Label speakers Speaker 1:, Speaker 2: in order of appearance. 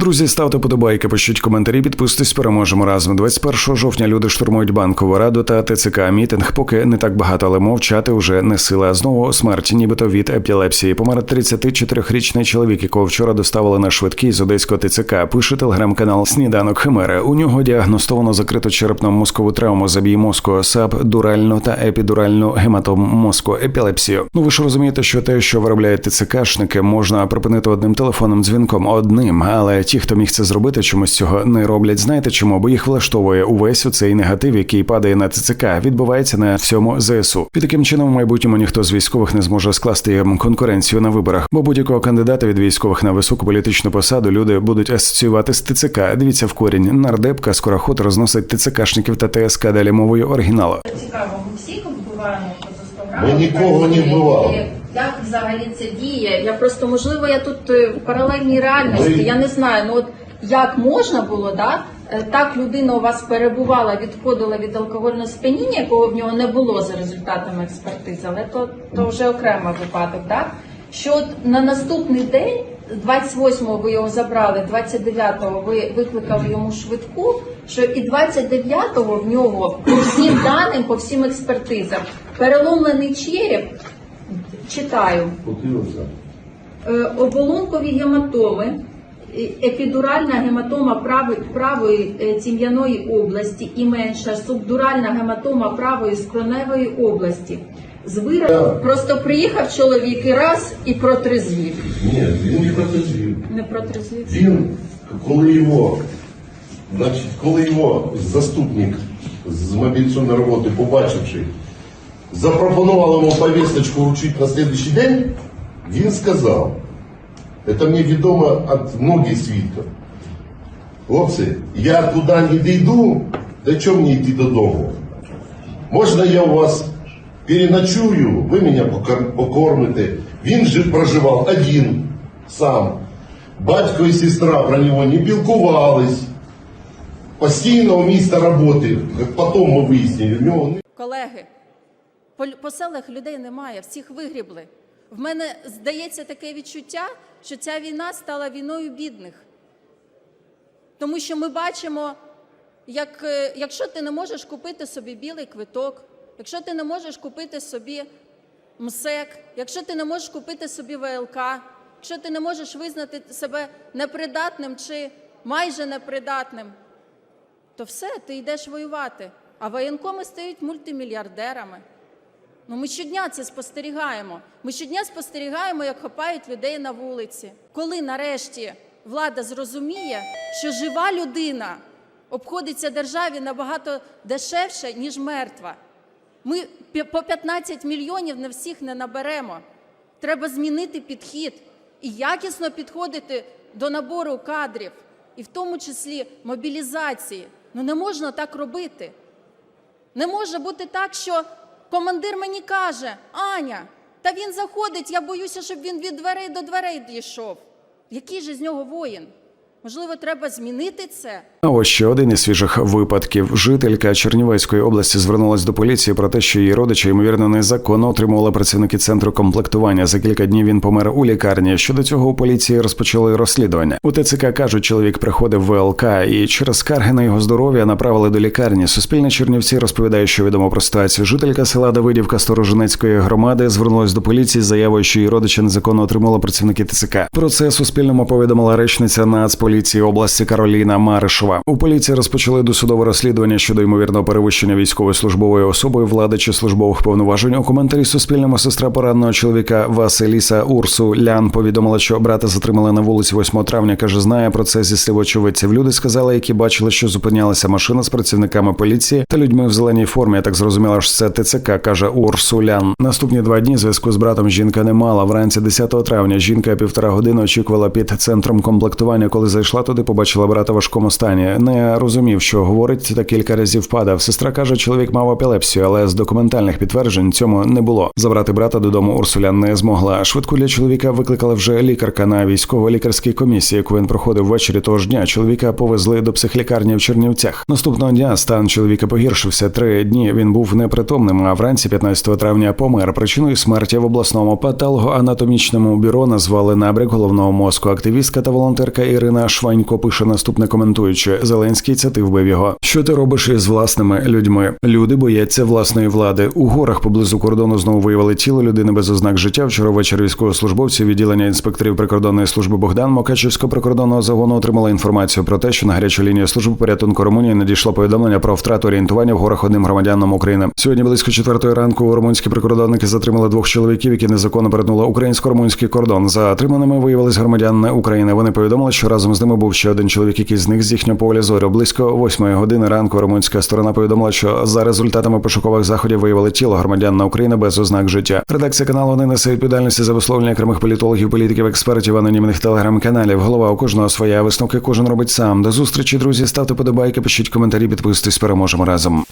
Speaker 1: Друзі, ставте подобайки, пишіть коментарі, підписуйтесь, переможемо разом. 21 жовтня люди штурмують банкову раду та ТЦК. Мітинг поки не так багато, але мовчати вже не сила. Знову смерть, нібито від епілепсії. Помер 34-річний чоловік, якого вчора доставили на швидкий з одеського ТЦК. Пише телеграм-канал Сніданок Химери. У нього діагностовано закриту черепно мозкову травму, забій мозку, САП, дуральну та епідуральну гематому мозку, епілепсію. Ну ви ж розумієте, що те, що виробляють ТЦКшники, можна припинити одним телефонним дзвінком, одним, але ті, хто міг це зробити, чомусь цього не роблять. Знаєте чому? Бо їх влаштовує увесь цей негатив, який падає на ТЦК, відбувається на всьому ЗСУ. І таким чином, в майбутньому ніхто з військових не зможе скласти їм конкуренцію на виборах, бо будь-якого кандидата від військових на високу політичну посаду люди будуть асоціювати з ТЦК. Дивіться в корінь. Нардепка скороход розносить ТЦКшників та ТСК далі мовою оригіналу.
Speaker 2: Цікаво, ми всіх вбиваємо поза 100?
Speaker 3: Ми нікого не вбивали.
Speaker 2: Як взагалі це діє? Я просто можливо я тут е, в паралельній реальності. Я не знаю. Ну от як можна було, да? е, Так людина у вас перебувала, відходила від алкогольного сп'яніння, якого в нього не було за результатами експертизи, але то, то вже окремий випадок, да? Що от на наступний день, 28-го ви його забрали, 29-го ви викликали йому швидку, що і 29-го в нього по всім даним, по всім експертизам, переломлений череп, читаю, Е, оболонкові гематоми, епідуральна гематома правої е, тім'яної області і менша субдуральна гематома правої скроневої області. З виразу просто приїхав чоловік і раз і протрезвів.
Speaker 3: Ні, він не протезвів.
Speaker 2: Не протрезвів.
Speaker 3: Він, коли його, значить, коли його заступник з мобілізаційної роботи, побачивши, запропонував йому повісточку вручити на слідуючий день, він сказав, це мені відомо від многих свідків. Хлопці, я туди не дійду, до чого мені йти додому? Можна я у вас переночую, ви мене покормите. Він же проживав один сам. Батько і сестра про нього не пілкувались. Постійного місця роботи, як потім ми вияснили, в нього
Speaker 4: Колеги, по, селах людей немає, всіх вигрібли. В мене здається таке відчуття, що ця війна стала війною бідних. Тому що ми бачимо, як, е, якщо ти не можеш купити собі білий квиток, якщо ти не можеш купити собі МСЕК, якщо ти не можеш купити собі ВЛК, якщо ти не можеш визнати себе непридатним чи майже непридатним, то все, ти йдеш воювати. А воєнкоми стають мультимільярдерами. Ну, ми щодня це спостерігаємо. Ми щодня спостерігаємо, як хапають людей на вулиці. Коли нарешті влада зрозуміє, що жива людина обходиться державі набагато дешевше, ніж мертва. Ми по 15 мільйонів на всіх не наберемо. Треба змінити підхід і якісно підходити до набору кадрів, і в тому числі мобілізації. Ну не можна так робити. Не може бути так, що командир мені каже: Аня, та він заходить, я боюся, щоб він від дверей до дверей дійшов. Який же з нього воїн? Можливо, треба змінити це?
Speaker 1: Ось ще один із свіжих випадків. Жителька Чернівецької області звернулась до поліції про те, що її родичі ймовірно незаконно отримували працівники центру комплектування. За кілька днів він помер у лікарні. Щодо цього у поліції розпочали розслідування. У ТЦК кажуть, чоловік приходив в ВЛК і через скарги на його здоров'я направили до лікарні. Суспільне Чернівці розповідає, що відомо про ситуацію. Жителька села Давидівка Сторожинецької громади звернулась до поліції з заявою, що її родичі незаконно отримали працівники ТЦК. Про це Суспільному повідомила речниця Нацполіції області Кароліна Маришова. У поліції розпочали досудове розслідування щодо ймовірного перевищення військовослужбової особи влади чи службових повноважень. У коментарі Суспільному сестра пораненого чоловіка Василіса Урсу Лян повідомила, що брата затримали на вулиці 8 травня. каже, знає про це зі слів очевидців. Люди сказали, які бачили, що зупинялася машина з працівниками поліції та людьми в зеленій формі. Я так зрозуміла, що це ТЦК, каже Урсулян. Наступні два дні зв'язку з братом жінка не мала. Вранці 10 травня жінка півтора години очікувала під центром комплектування. Коли зайшла туди, побачила брата в важкому стані. не розумів, що говорить, та кілька разів падав. Сестра каже, чоловік мав епілепсію, але з документальних підтверджень цьому не було. Забрати брата додому Урсулян не змогла. Швидку для чоловіка викликала вже лікарка на військово-лікарській комісії, яку він проходив ввечері того ж дня. Чоловіка повезли до психлікарні в Чернівцях. Наступного дня стан чоловіка погіршився. Три дні він був непритомним. А вранці 15 травня помер. Причиною смерті в обласному патологоанатомічному бюро назвали набряк головного мозку. Активістка та волонтерка Ірина Шванько пише наступне коментуючи: Зеленський це ти вбив його. Що ти робиш із власними людьми? Люди бояться власної влади. У горах поблизу кордону знову виявили тіло людини без ознак життя. Вчора ввечері військовослужбовці відділення інспекторів прикордонної служби Богдан Мокачівського прикордонного загону отримали інформацію про те, що на гарячу лінію служби порятунку Румунії надійшло повідомлення про втрату орієнтування в горах одним громадянам України. Сьогодні близько четвертої ранку румунські прикордонники затримали двох чоловіків, які незаконно перетнули українсько-румунський кордон. За отриманими виявились громадяни України. Вони повідомили, що разом з ними був ще один чоловік, який зник з їхнього поля зору. Близько восьмої години ранку румунська сторона повідомила, що за результатами пошукових заходів виявили тіло громадянина України без ознак життя. Редакція каналу не несе відповідальності за висловлення окремих політологів, політиків, експертів, анонімних телеграм-каналів. Голова у кожного своя висновки кожен робить сам. До зустрічі, друзі. Ставте подобайки, пишіть коментарі, підписуйтесь. Переможемо разом.